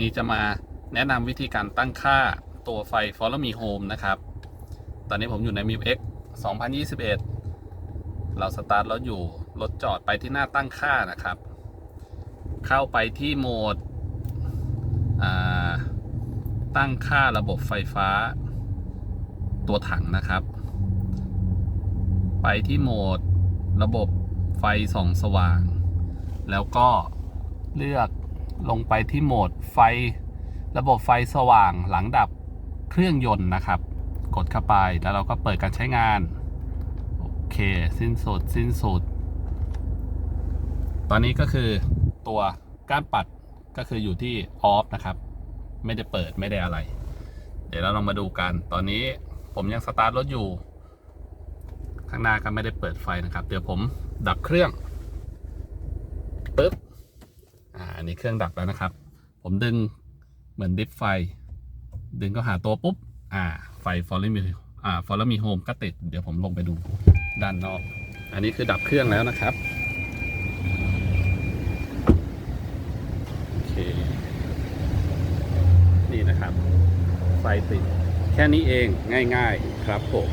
นี้จะมาแนะนำวิธีการตั้งค่าตัวไฟ Follow Me Home นะครับ ตอนนี้ผมอยู่ใน m i X 2021 เราสตาร์ทรถอยู่ รถจอดไปที่หน้าตั้งค่านะครับ เข้าไปที่โหมด ตั้งค่าระบบไฟฟ้า ตัวถังนะครับ ไปที่โหมดระบบไฟส่องสว่าง แล้วก็เลือก ลงไปที่โหมดไฟ ระบบไฟสว่างหลังดับเครื่องยนต์นะครับ กดเข้าไปแล้วเราก็เปิดการใช้งาน โอเค สิ้นสุด สิ้นสุด ตอนนี้ก็คือตัวก้านปัดก็คืออยู่ที่ออฟนะครับ ไม่ได้เปิดไม่ได้อะไร เดี๋ยวเราลองมาดูกัน ตอนนี้ผมยังสตาร์ทรถอยู่ ข้างหน้าก็ไม่ได้เปิดไฟนะครับ เดี๋ยวผมดับเครื่องปึ๊บ นนี้เครื่องดับแล้วนะครับ ผมดึงเหมือนดิฟไฟ ดึงก็หาตัวปุ๊บ อ่า ไฟ follow me อ่า follow me home ก็ติด เดี๋ยวผมลงไปดูด้านนอก อันนี้คือดับเครื่องแล้วนะครับโอเคนี่นะครับ ไฟติด แค่นี้เองง่าย ๆ ครับผม